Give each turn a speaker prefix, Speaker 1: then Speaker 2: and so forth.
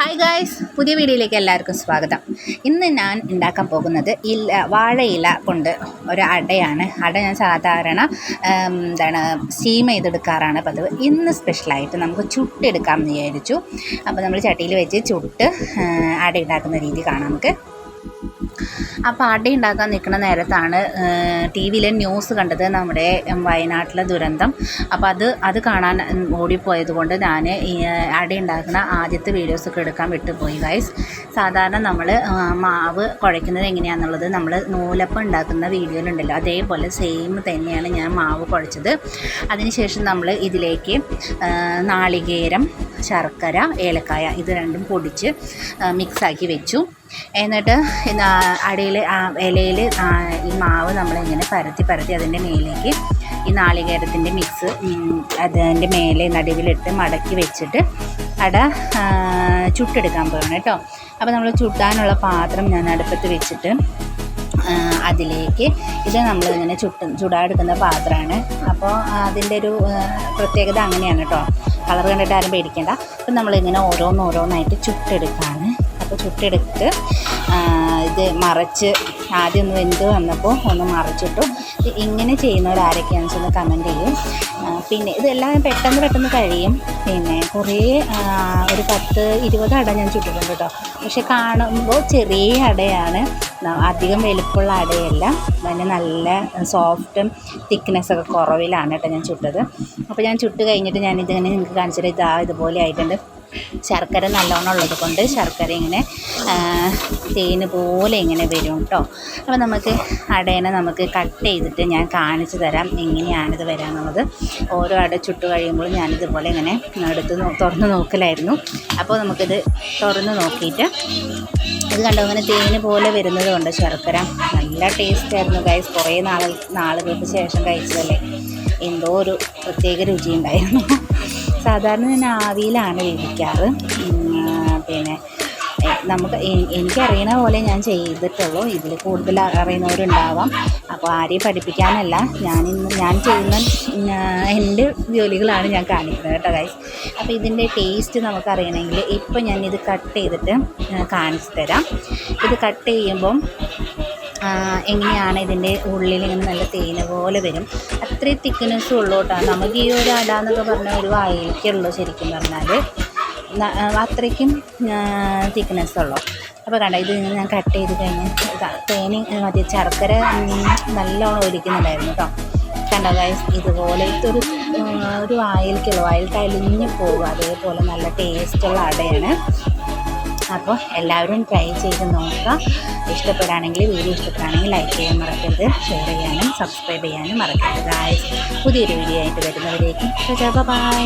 Speaker 1: Hi guys പുതിയ വീഡിയോയിലേക്ക് എല്ലാവർക്കും സ്വാഗതം. ഇന്ന് ഞാൻ ഉണ്ടാക്കാൻ പോകുന്നത് ഇല വാഴയില കൊണ്ട് ഒരു അടയാണ്. അട ഞാൻ സാധാരണ എന്താണ് സ്റ്റീം ചെയ്തെടുക്കാറാണ് പതിവ്. ഇന്ന് സ്പെഷ്യലായിട്ട് നമുക്ക് ചുട്ടെടുക്കാമെന്ന് വിചാരിച്ചു. അപ്പോൾ നമ്മൾ ചട്ടിയിൽ വെച്ച് ചുട്ട് അട ഉണ്ടാക്കുന്ന രീതി കാണാം നമുക്ക്. അപ്പോൾ അടി ഉണ്ടാക്കാൻ നിൽക്കുന്ന നേരത്താണ് ടി വിയിലെ ന്യൂസ് കണ്ടത് നമ്മുടെ വയനാട്ടിലെ ദുരന്തം. അപ്പോൾ അത് അത് കാണാൻ ഓടിപ്പോയത് കൊണ്ട് ഞാൻ അടി ഉണ്ടാക്കുന്ന ആദ്യത്തെ വീഡിയോസൊക്കെ എടുക്കാൻ വിട്ടുപോയി ഗൈസ് സാധാരണ നമ്മൾ മാവ് കുഴയ്ക്കുന്നത് എങ്ങനെയാണെന്നുള്ളത് നമ്മൾ നൂലപ്പം ഉണ്ടാക്കുന്ന വീഡിയോയിലുണ്ടല്ലോ. അതേപോലെ സെയിം തന്നെയാണ് ഞാൻ മാവ് കുഴച്ചത്. അതിനുശേഷം നമ്മൾ ഇതിലേക്ക് നാളികേരം ശർക്കര ഏലക്കായ ഇത് രണ്ടും പൊടിച്ച് മിക്സാക്കി വെച്ചു. എന്നിട്ട് അടിയിൽ ഇലയിൽ ഈ മാവ് നമ്മളിങ്ങനെ പരത്തി പരത്തി അതിന്റെ മേലേക്ക് ഈ നാളികേരത്തിന്റെ മിക്സ് അതിന്റെ മേലെ നടുവിലിട്ട് മടക്കി വെച്ചിട്ട് അട ചുട്ടെടുക്കാൻ പോകണം കേട്ടോ. അപ്പോൾ നമ്മൾ ചുട്ടാനുള്ള പാത്രം ഞാൻ അടുപ്പത്ത് വെച്ചിട്ട് അതിലേക്ക് ഇത് നമ്മൾ ഇങ്ങനെ ചുട്ട് ചുടാടെടുക്കുന്ന പാത്രമാണ്. അപ്പോൾ അതിന്റെ ഒരു പ്രത്യേകത അങ്ങനെയാണ് കേട്ടോ. കളർ കണ്ടിട്ട് ആരും പേടിക്കേണ്ട. അപ്പം നമ്മളിങ്ങനെ ഓരോന്നോരോന്നായിട്ട് ചുട്ടെടുക്കാണ്. അപ്പോൾ ചുട്ടെടുത്ത് ഇത് മറച്ച് ആദ്യം ഒന്ന് വെന്ത് വന്നപ്പോൾ ഒന്ന് മറച്ചിട്ടു. ഇങ്ങനെ ചെയ്യുന്നവർ ആരൊക്കെയാണെന്ന് വെച്ചാൽ കമന്റ് ചെയ്യും. പിന്നെ ഇതെല്ലാം പെട്ടെന്ന് പെട്ടെന്ന് കഴിയും. പിന്നെ കുറേ ഒരു പത്ത് ഇരുപത് അട ഞാൻ ചുട്ടിട്ടുണ്ട് കേട്ടോ പക്ഷെ കാണുമ്പോൾ ചെറിയ അടയാണ്. അധികം വലുപ്പുള്ള അടയല്ല. അതിന് നല്ല സോഫ്റ്റും തിക്നെസ്സൊക്കെ കുറവിലാണ് കേട്ടോ ഞാൻ ചുട്ടത്. അപ്പോൾ ഞാൻ ചുട്ട് കഴിഞ്ഞിട്ട് ഞാൻ ഞാനിതിങ്ങനെ നിങ്ങൾക്ക് കാണിച്ചിട്ട് ഇതാ ഇതുപോലെ ആയിട്ടുണ്ട്. ശർക്കര നല്ലോണം ഉള്ളത് കൊണ്ട് ശർക്കര ഇങ്ങനെ തേന് പോലെ ഇങ്ങനെ വരും കേട്ടോ അപ്പോൾ നമുക്ക് അടേനെ നമുക്ക് കട്ട് ചെയ്തിട്ട് ഞാൻ കാണിച്ചു തരാം എങ്ങനെയാണിത് വരാമെന്നുള്ളത് ഓരോ അട ചുട്ട് കഴിയുമ്പോൾ ഞാനിതുപോലെ ഇങ്ങനെ എടുത്ത് തുറന്ന് നോക്കലായിരുന്നു. അപ്പോൾ നമുക്കിത് തുറന്ന് നോക്കിയിട്ട് ഇത് കണ്ടോ അങ്ങനെ തേന് പോലെ വരുന്നത് കൊണ്ട് ശർക്കര നല്ല ടേസ്റ്റ് ആയിരുന്നു ഗൈസ് കുറേ നാളുകൾക്ക് ശേഷം കഴിച്ചതല്ലേ? എന്തോ ഒരു പ്രത്യേക രുചി ഉണ്ടായിരുന്നു. സാധാരണ ഞാൻ ആവിയിലാണ് വേവിക്കാറ്. പിന്നെ നമുക്ക് എനിക്കറിയണ പോലെ ഞാൻ ചെയ്തിട്ടുള്ളൂ. ഇതിൽ കൂടുതൽ അറിയുന്നവരുണ്ടാവാം. അപ്പോൾ ആരെയും പഠിപ്പിക്കാനല്ല. ഞാനിന്ന് ഞാൻ ചെയ്യുന്ന എന്റെ ജോലികളാണ് ഞാൻ കാണിക്കുന്നത് കേട്ടോ ഗൈസ് അപ്പോൾ ഇതിന്റെ ടേസ്റ്റ് നമുക്കറിയണമെങ്കിൽ ഇപ്പോൾ ഞാനിത് കട്ട് ചെയ്തിട്ട് കാണിച്ചു തരാം. ഇത് കട്ട് ചെയ്യുമ്പം എങ്ങനെയാണ് ഇതിന്റെ ഉള്ളിൽ ഇങ്ങനെ നല്ല തേന പോലെ വരും? അത്രയും തിക്നെസ്സും ഉള്ളോട്ടാണ് നമുക്ക് ഈ ഒരു അട എന്നൊക്കെ പറഞ്ഞാൽ ഒരു വായിലേക്കുള്ളൂ ശരിക്കും പറഞ്ഞാൽ അത്രയ്ക്കും തിക്നെസ് ഉള്ളൂ. അപ്പോൾ കണ്ട ഇത് ഞാൻ കട്ട് ചെയ്ത് കഴിഞ്ഞ് ഇതാ മതി ശർക്കര നല്ലോണം ഒലിക്കുന്നുണ്ടായിരുന്നു കേട്ടോ കണ്ടോ ഗൈസ് ഇതുപോലെ ഒരു ഒരു വായിലേക്കുള്ള വായിൽ കലിഞ്ഞ് പോകുക അതേപോലെ നല്ല ടേസ്റ്റുള്ള അടയാണ്. അപ്പോൾ എല്ലാവരും ട്രൈ ചെയ്ത് നോക്കുക. ഇഷ്ടപ്പെടുകയാണെങ്കിൽ വീഡിയോ ഇഷ്ടപ്പെടുകയാണെങ്കിൽ ലൈക്ക് ചെയ്യാൻ മറക്കരുത് ഷെയർ ചെയ്യാനും സബ്സ്ക്രൈബ് ചെയ്യാനും മറക്കരുത് പുതിയൊരു വീഡിയോ ആയിട്ട് വരുന്നവരേക്കും ബൈ